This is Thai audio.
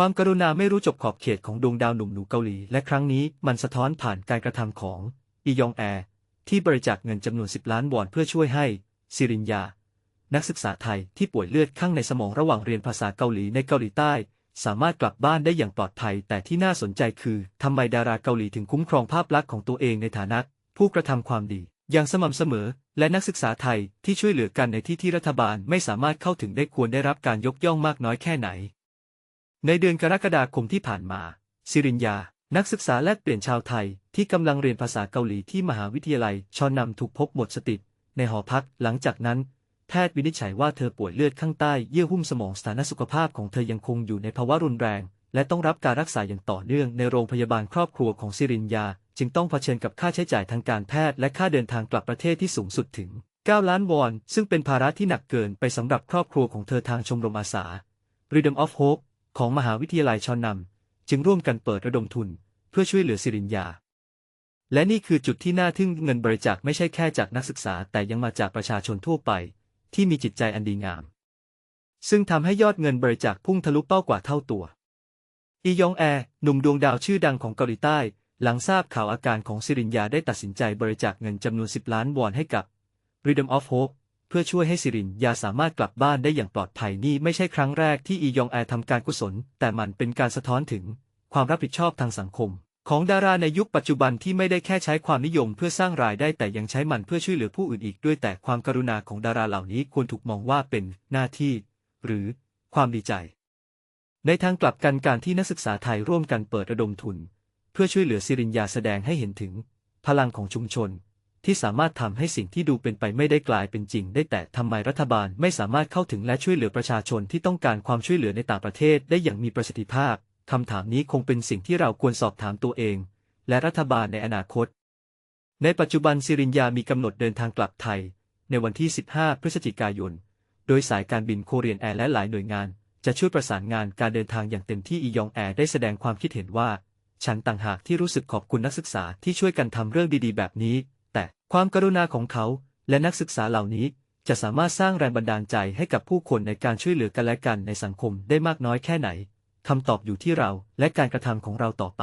ความกรุณาไม่รู้จบขอบเขตของดวงดาวหนุ่มหนูเกาหลี และครั้งนี้มันสะท้อนผ่านการกระทำของอียองแอร์ที่บริจาคเงินจำนวน 10 ล้านวอนเพื่อช่วยให้ซิรินยา นักศึกษาไทยที่ป่วยเลือดข้างในสมองระหว่างเรียนภาษาเกาหลีในเกาหลีใต้ สามารถกลับบ้านได้อย่างปลอดภัย แต่ที่น่าสนใจคือทำไมดาราเกาหลีถึงคุ้มครองภาพลักษณ์ของตัวเองในฐานะผู้กระทำความดี อย่างสม่ำเสมอ และนักศึกษาไทยที่ช่วยเหลือกันในที่ที่รัฐบาลไม่สามารถเข้าถึงได้ควรได้รับการยกย่องมากน้อยแค่ไหน ในเดือนกรกฎาคมที่ผ่านมาซิรินยา นักศึกษาแลกเปลี่ยนชาวไทย ที่กำลังเรียนภาษาเกาหลีที่มหาวิทยาลัยชอนนำถูกพบหมดสติในหอพัก หลังจากนั้น แพทย์วินิจฉัยว่าเธอป่วยเลือดข้างใต้เยื่อหุ้มสมองสถานะสุขภาพของเธอยังคงอยู่ในภาวะรุนแรง และต้องรับการรักษาอย่างต่อเนื่องในโรงพยาบาลครอบครัวของซิรินยา จึงต้องเผชิญกับค่าใช้จ่ายทางการแพทย์และค่าเดินทางกลับประเทศที่สูงสุดถึง 9 ล้านวอน ซึ่งเป็นภาระที่หนักเกินไปสำหรับครอบครัวของเธอทางชมรมอาสา Rhythm of Hope ของมหาวิทยาลัยชอนนำจึงร่วมกันเปิดระดมทุน เพื่อช่วยเหลือซิรินยา และนี่คือจุดที่น่าทึ่งเงินบริจาคไม่ใช่แค่จากนักศึกษาแต่ยังมาจากประชาชนทั่วไป ที่มีจิตใจอันดีงาม ซึ่งทำให้ยอดเงินบริจาคพุ่งทะลุเป้ากว่าเท่าตัว อียองแอหนุ่มดวงดาวชื่อดังของเกาหลีใต้ หลังทราบข่าวอาการของซิรินยาได้ตัดสินใจบริจาคเงินจำนวน 10 ล้านวอนให้กับ Rhythm of Hope เพื่อช่วยให้ซิรินยาสามารถกลับบ้านได้อย่างปลอดภัยนี่ไม่ใช่ครั้งแรกที่อียองแอทำการกุศล แต่มันเป็นการสะท้อนถึง ความรับผิดชอบทางสังคม ของดาราในยุคปัจจุบันที่ไม่ได้แค่ใช้ความนิยมเพื่อสร้างรายได้แต่ยังใช้มันเพื่อช่วยเหลือผู้อื่นอีกด้วยแต่ความกรุณาของดาราเหล่านี้ควรถูกมองว่าเป็นหน้าที่ หรือ ความดีใจ ในทางกลับกันการที่นักศึกษาไทยร่วมกันเปิดระดมทุน เพื่อช่วยเหลือซิรินยาแสดงให้เห็นถึง พลังของชุมชน ที่สามารถทำให้สิ่งที่ดูเป็นไปไม่ได้กลายเป็นจริง ได้แต่ทำไมรัฐบาลไม่สามารถเข้าถึงและช่วยเหลือประชาชนที่ต้องการความช่วยเหลือในต่างประเทศได้อย่างมีประสิทธิภาพคำถามนี้คงเป็นสิ่งที่เราควรสอบถามตัวเอง และรัฐบาลในอนาคต ในปัจจุบันซิรินยามีกำหนดเดินทางกลับไทย ในวันที่ 15 พฤศจิกายน โดยสายการบินโคเรียนแอร์และหลายหน่วยงาน จะช่วยประสานงานการเดินทางอย่างเต็มที่อียองแอร์ได้แสดงความคิดเห็นว่าฉันต่างหากที่รู้สึกขอบคุณนักศึกษาที่ช่วยกันทำเรื่องดีๆ แบบนี้ แต่ความกรุณาของเขาและนักศึกษาเหล่านี้จะสามารถสร้างแรงบันดาลใจให้กับผู้คนในการช่วยเหลือกันและกันในสังคมได้มากน้อยแค่ไหนคำตอบอยู่ที่เราและการกระทำของเราต่อไป